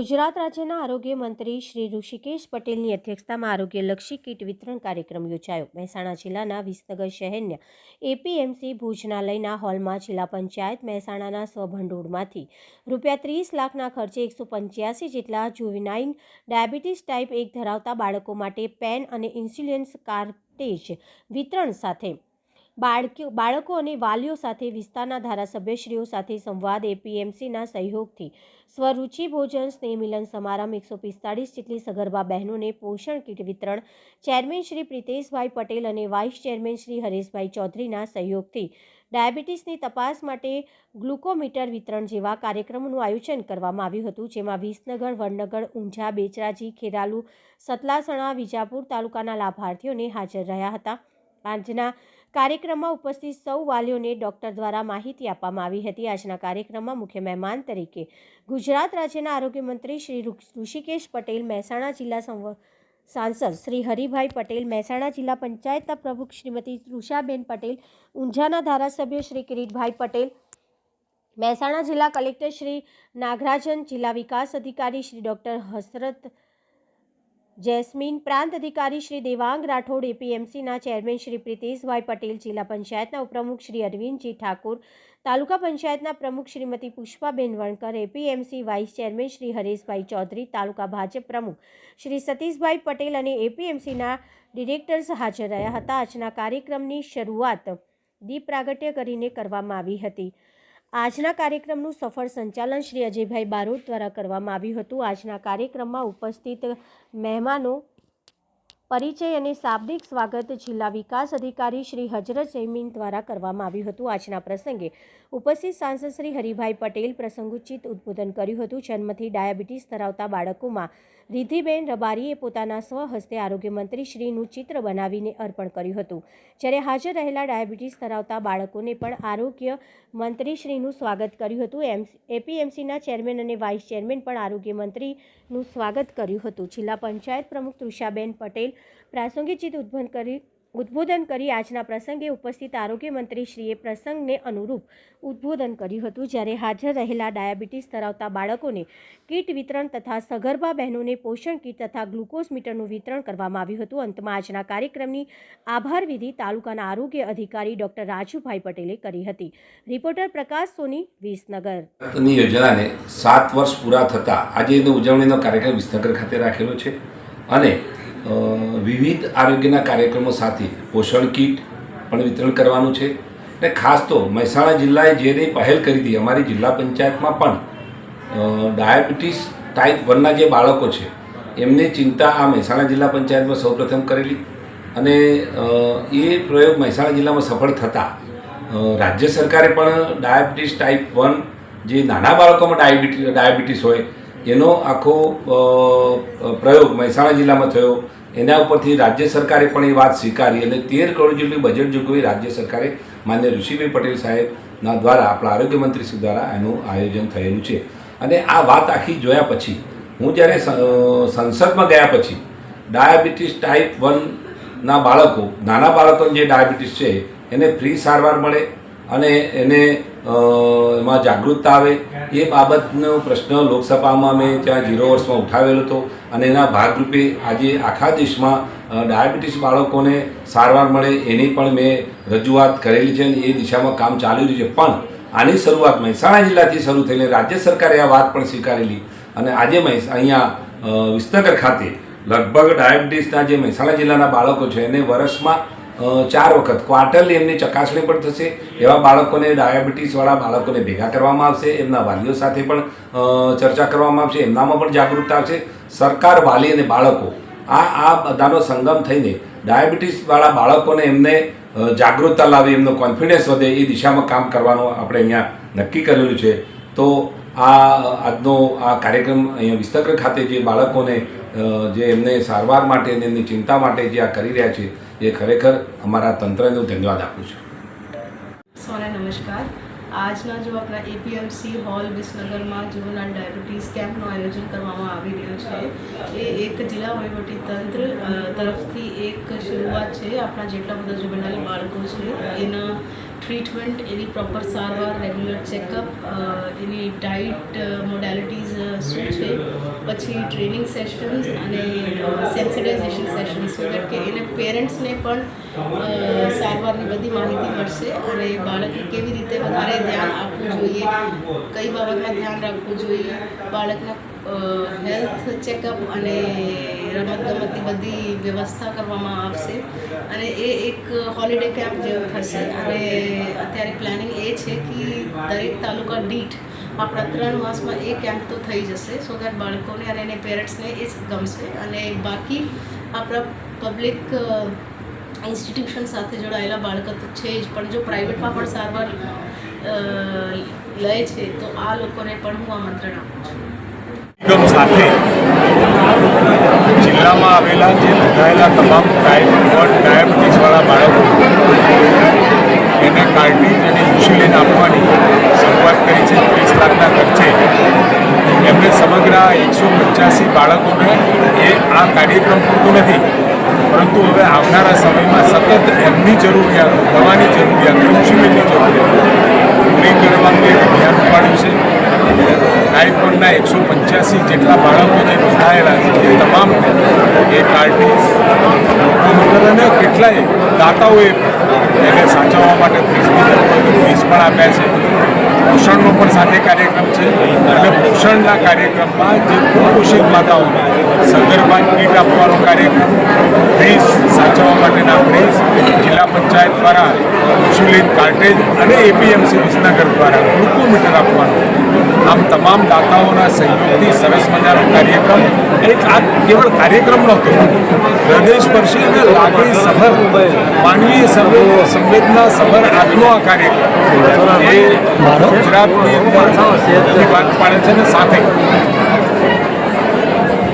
ગુજરાત રાજ્યના આરોગ્ય મંત્રી શ્રી ઋષિકેશ પટેલની અધ્યક્ષતામાં આરોગ્યલક્ષી કીટ વિતરણ કાર્યક્રમ યોજાયો. મહેસાણા જિલ્લાના વિસનગર શહેરના એપીએમસી ભોજનાલયના હોલમાં જિલ્લા પંચાયત મહેસાણાના સ્વભંડોળમાંથી રૂપિયા ત્રીસ લાખના ખર્ચે એકસો પંચ્યાસી જેટલા જુવિનાઇન ડાયાબિટીસ ટાઈપ એક ધરાવતા બાળકો માટે પેન અને ઇન્સ્યુલિન્સ કાર્ટેજ વિતરણ સાથે બાળકો બાળકો અને વાલીઓ સાથે વિસ્તારના ધારાસભ્યશ્રીઓ સાથે સંવાદ એપીએમસીના સહયોગથી. સ્વરૂચિ ભોજન, સ્નેહ મિલન સમારંભ એકસો પિસ્તાળીસ જેટલી સગર્ભા બહેનોને પોષણ કીટ વિતરણ, ચેરમેન શ્રી પ્રિતેશભાઈ પટેલ અને વાઇસ ચેરમેન શ્રી હરેશભાઈ ચૌધરીના સહયોગથી ડાયાબિટીસની તપાસ માટે ગ્લુકોમીટર વિતરણ જેવા કાર્યક્રમોનું આયોજન કરવામાં આવ્યું હતું, જેમાં વિસનગર, વડનગર, ઊંઝા, બેચરાજી, ખેરાલુ, સતલાસણા, વિજાપુર તાલુકાના લાભાર્થીઓને હાજર રહ્યા હતા. આજના કાર્યક્રમમાં ઉપસ્થિત સૌ વાલીઓને ડોક્ટર દ્વારા માહિતી આપવામાં આવી હતી. આજના કાર્યક્રમમાં મુખ્ય મહેમાન તરીકે ગુજરાત રાજ્યના આરોગ્ય મંત્રી શ્રી ઋષિકેશ પટેલ, મહેસાણા જિલ્લા સંવ, સાંસદ શ્રી હરિભાઈ પટેલ, મહેસાણા જિલ્લા પંચાયતના પ્રમુખ શ્રીમતી તૃષાબેન પટેલ, ઊંઝાના ધારાસભ્ય શ્રી કિરીટભાઈ પટેલ, મહેસાણા જિલ્લા કલેક્ટર શ્રી નાગરાજન, જિલ્લા વિકાસ અધિકારી શ્રી ડૉક્ટર હસરત જેસ્મીન પ્રાંત અધિકારી શ્રી દેવાંગ રાઠોડ, એપીએમસીના ચેરમેન શ્રી પ્રિતેશભાઈ પટેલ, જિલ્લા પંચાયતના ઉપપ્રમુખ શ્રી અરવિંદજી ઠાકુર, તાલુકા પંચાયતના પ્રમુખ Shrimati Pushpaben Vankar, APMC vice chairman Shri Hareshbhai Chaudhari, taluka Bhajap પ્રમુખ શ્રી સતીશભાઈ પટેલ અને એપીએમસીના ડિરેક્ટર્સ હાજર રહ્યા હતા. આજના કાર્યક્રમની શરૂઆત દીપ પ્રાગટ્ય કરીને કરવામાં આવી હતી. આજના કાર્યક્રમનું સફળ સંચાલન શ્રી અજયભાઈ બારોટ દ્વારા કરવામાં આવ્યું હતું. આજના કાર્યક્રમમાં ઉપસ્થિત મહેમાનો પરિચય અને શાબ્દિક સ્વાગત જિલ્લા વિકાસ અધિકારી શ્રી હજરત જૈમીન દ્વારા કરવામાં આવ્યું હતું. આજના પ્રસંગે ઉપસ્થિત સાંસદ શ્રી હરિભાઈ પટેલ પ્રસંગોચિત ઉદ્બોધન કર્યું હતું. જન્મથી ડાયાબિટીસ ધરાવતા બાળકોમાં રિધિબેન રબારીએ પોતાના સ્વહસ્તે આરોગ્ય મંત્રી શ્રીનું ચિત્ર બનાવીને અર્પણ કર્યું હતું. જ્યારે હાજર રહેલા ડાયાબિટીસ ધરાવતા બાળકોને પણ આરોગ્ય મંત્રીશ્રીનું સ્વાગત કર્યું હતું. એમ, એપીએમસીના ચેરમેન અને વાઇસ ચેરમેન પણ આરોગ્ય મંત્રીનું સ્વાગત કર્યું હતું. જિલ્લા પંચાયત પ્રમુખ તૃષાબેન પટેલ પ્રાસંગિક ઉદ્બોધન કરી ઉદ્બોધન કરી આજના પ્રસંગે ઉપસ્થિત આરોગ્ય મંત્રીશ્રીએ પ્રસંગને અનુરૂપ ઉદ્બોધન કર્યું હતું. જ્યારે હાજર રહેલા ડાયાબિટીસ ધરાવતા બાળકોને કીટ વિતરણ તથા સગર્ભા બહેનોને પોષણ કીટ તથા ગ્લુકોઝ મીટરનું વિતરણ કરવામાં આવ્યું હતું. અંતમાં આજના કાર્યક્રમની આભાર વિધિ તાલુકાના આરોગ્ય અધિકારી ડોક્ટર રાજુભાઈ પટેલે કરી હતી. રિપોર્ટર પ્રકાશ સોની, વિસનગર. યોજનાને સાત વર્ષ પૂરા થતાં આજે ઉજવણીનો કાર્યક્રમ વિસનગર ખાતે રાખેલો છે અને વિવિધ આરોગ્યના કાર્યક્રમો સાથે પોષણ કીટ પણ વિતરણ કરવાનું છે. અને ખાસ તો મહેસાણા જિલ્લાએ જે રીતે પહેલ કરી હતી, અમારી જિલ્લા પંચાયતમાં પણ ડાયાબિટીસ ટાઈપ વનના જે બાળકો છે, એમની ચિંતા આ મહેસાણા જિલ્લા પંચાયતમાં સૌપ્રથમ કરેલી. અને એ પ્રયોગ મહેસાણા જિલ્લામાં સફળ થતાં રાજ્ય સરકારે પણ ડાયાબિટીસ ટાઈપ વન જે નાના બાળકોમાં ડાયાબિટી, ડાયાબિટીસ હોય એનો આખો પ્રયોગ મહેસાણા જિલ્લામાં થયો. એના ઉપરથી રાજ્ય સરકારે પણ એ વાત સ્વીકારી અને તેર કરોડ જેટલી બજેટ જોગવાઈ રાજ્ય સરકારે માન્ય ઋષિભાઈ પટેલ સાહેબના દ્વારા આપણા આરોગ્ય મંત્રી શ્રી દ્વારા એનું આયોજન થયેલું છે. અને આ વાત આખી જોયા પછી, હું જ્યારે સંસદમાં ગયા પછી, ડાયાબિટીસ ટાઈપ વનના બાળકો, નાના બાળકોને જે ડાયાબિટીસ છે, એને ફ્રી સારવાર મળે અને એને એમાં જાગૃતતા આવે. એ બાબતનો પ્રશ્ન લોકસભામાં મેં ત્યાં ઝીરો વર્ષમાં ઉઠાવેલો હતો અને એના ભાગરૂપે આજે આખા દેશમાં ડાયાબિટીસ બાળકોને સારવાર મળે એની પણ મેં રજૂઆત કરેલી છે અને એ દિશામાં કામ ચાલી રહ્યું છે. પણ આની શરૂઆત મહેસાણા જિલ્લાથી શરૂ થઈને રાજ્ય સરકારે આ વાત પણ સ્વીકારેલી અને આજે અહીંયા વિસનગર ખાતે લગભગ ડાયાબિટીસના જે મહેસાણા જિલ્લાના બાળકો છે એને વર્ષમાં ચાર વખત. ક્વાર્ટરલી એમની ચકાસણી પણ થશે. એવા બાળકોને ડાયાબિટીસવાળા બાળકોને ભેગા કરવામાં આવશે. એમના વાલીઓ સાથે પણ ચર્ચા કરવામાં આવશે. એમનામાં પણ જાગૃતતા આવશે. સરકાર, વાલી અને બાળકો, આ આ બધાનો સંગમ થઈને ડાયાબિટીસવાળા બાળકોને એમને જાગૃતતા લાવી, એમનો કોન્ફિડન્સ વધે એ દિશામાં કામ કરવાનું આપણે અહીંયા નક્કી કરેલું છે. તો આ, આજનો આ કાર્યક્રમ અહીંયા વિસનગર ખાતે જે બાળકોને જે એમને સારવાર માટે અને એમની ચિંતા માટે જે આ કરી રહ્યા છે, એ ખરેખર અમારા તંત્રનો ધન્યવાદ આપું છું. સોને નમસ્કાર. આજના જો આપણા એપીએમસી હોલ વિસનગરમાં જુના ડાયાબિટીસ કેમ્પનું આયોજન કરવામાં આવી રહ્યું છે. એ એક જિલ્લા વહીવટી તંત્ર તરફથી એક શરૂઆત છે. આપણા જેટલા બધા જુવેનાઇલ બાળકો છે, એના ટ્રીટમેન્ટ એની પ્રોપર સારવાર રેગ્યુલર ચેકઅપ એની ડાઇટ મોડાલિટીઝ શું છે પછી ટ્રેનિંગ સેશન્સ અને સેન્સિટાઇઝેશન સેશન સો દેટ કે એને પેરેન્ટ્સને પણ સારવારની બધી માહિતી મળશે અને બાળકને કેવી રીતે વધારે ધ્યાન આપવું જોઈએ, કઈ બાબતમાં ધ્યાન રાખવું જોઈએ, બાળકના હેલ્થ ચેકઅપ અને રમતગમતની બધી વ્યવસ્થા કરવામાં આવશે. અને એ એક હોલિડે કેમ્પ જેવું થશે. અને અત્યારે પ્લાનિંગ એ છે કે દરેક તાલુકા દીઠ આપણા ત્રણ માસમાં એ કેમ્પ તો થઈ જશે. સો દેટ બાળકોને અને એને પેરેન્ટ્સને એ ગમશે. અને બાકી આપણા પબ્લિક ઇન્સ્ટિટ્યુશન સાથે જોડાયેલા બાળકો તો છે જ. પણ જો પ્રાઇવેટમાં પણ સારવાર લે છે, તો આ લોકોને પણ હું આમંત્રણ આપું છું. સાથે જિલ્લામાં આવેલા જે નોંધાયેલા તમામ ટાઈપ વન ડાયાબિટીસવાળા બાળકો, એને કાર્ટીજ અને ઇન્સ્યુલિન આપવાની શરૂઆત કરી છે. ત્રીસ લાખના ખર્ચે એમને સમગ્ર એકસો પંચ્યાસી બાળકોને એ આ કાર્યક્રમ પૂરતો નથી. પરંતુ હવે આવનારા સમયમાં સતત એમની જરૂરિયાત દવાની જરૂરિયાત ઇન્સ્યુલિનની જરૂરિયાત પૂરી કરવાનું એક અભિયાન ઉપાડ્યું છે વનના એકસો પંચ્યાસી જેટલા બાળકો જે નોંધાયેલા છે. એ તમામ એ કાર્ડની અને કેટલાય દાતાઓએ એને સાચવવા માટે ફીસની ફીસ પણ આપ્યા છે. પોષણનો પણ સાથે કાર્યક્રમ છે. અને પોષણના કાર્યક્રમમાં જે કુપોષિત માતાઓને સગર્ભા કીટ આપવાનો કાર્યક્રમ, ફીસ સાચવવા માટેના ફ્રીજ જિલ્લા પંચાયત દ્વારા ઇન્સ્યુલિન કાર્ટેજ અને એપીએમસી વિસનગર દ્વારા ગ્લુકોમીટર તમામ દાતાઓના સહયોગથી સરસ મજાનો કાર્યક્રમ. એક આ કેવળ કાર્યક્રમ નહોતો. હૃદયસ્પર્શી અને લાગણી સભર, માનવીય સંવેદ સંવેદના સભર આજનો આ કાર્યક્રમ. એ ગુજરાતની વાત પાડે છે ને સાથે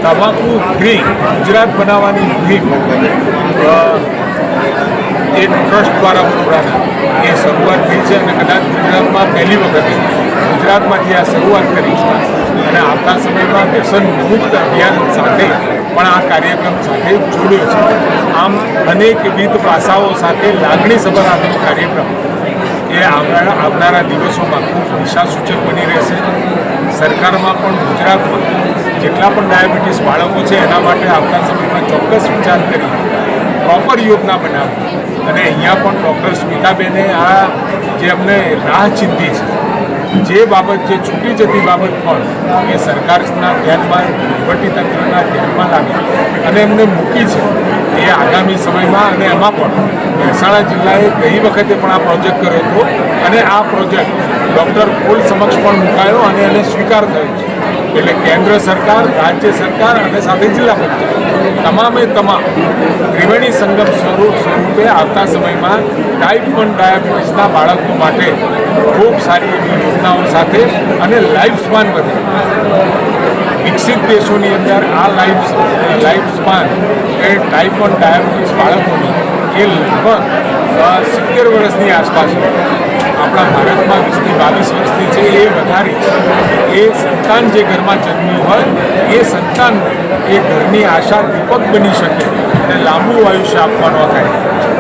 તમાકુ ફ્રી ગુજરાત બનાવવાની મુહિમ એક ટ્રસ્ટ દ્વારા વડોદરાના એ શરૂઆત થઈ છે અને કદાચ ગુજરાતમાં પહેલી વખત. ગુજરાતમાંથી આ શરૂઆત કરી છે. અને આવતા સમયમાં વ્યસન મુક્ત અભિયાન સાથે પણ આ કાર્યક્રમ સાથે જોડ્યો છે. આમ અનેકવિધ પાસાઓ સાથે લાગણીસભર આનો કાર્યક્રમ એ આવનારા આવનારા દિવસોમાં ખૂબ દિશાસૂચક બની રહેશે. સરકારમાં પણ ગુજરાતમાં જેટલા પણ ડાયાબિટીસ બાળકો છે એના માટે આવતા સમયમાં ચોક્કસ વિચાર કરી પ્રોપર યોજના બનાવી અને અહીંયા પણ ડૉક્ટર સ્મિતાબેને આ જે અમને રાહ ચિંધી છે જે બાબત જે છૂટી જતી બાબત પણ એ સરકારના ધ્યાનમાં વહીવટીતંત્રના ધ્યાનમાં લાવી અને એમને મૂકી છે એ આગામી સમયમાં અને એમાં પણ મહેસાણા જિલ્લાએ ગઈ વખતે પણ આ પ્રોજેક્ટ કર્યો હતો અને આ પ્રોજેક્ટ ડૉક્ટર પોલ સમક્ષ પણ મુકાયો અને એને સ્વીકાર થયો છે. એટલે કેન્દ્ર સરકાર, રાજ્ય સરકાર અને સાથે જિલ્લા પંચાયત તમામે તમામ ત્રિવેણી સંગમ સ્વરૂપ સ્વરૂપે આવતા સમયમાં ટાઈપ વન ડાયાબિટીસના બાળકો માટે ખૂબ સારી એવી યોજનાઓ સાથે અને લાઈફ સ્પાન વધે વિકસિત દેશોની અંદર આ લાઈફ લાઈફ સ્પાન એ ટાઈપ વન ડાયાબિટીસ બાળકોની એ લગભગ સિત્તેર વર્ષની આસપાસ. આપણા ભારતમાં વીસથી બાવીસ વર્ષની છે એ વધારી એ સંતાન જે ઘરમાં જન્મ્યું હોય, એ સંતાન એ ઘરની આશા દીપક બની શકે અને લાંબુ આયુષ્ય આપવાનો થાય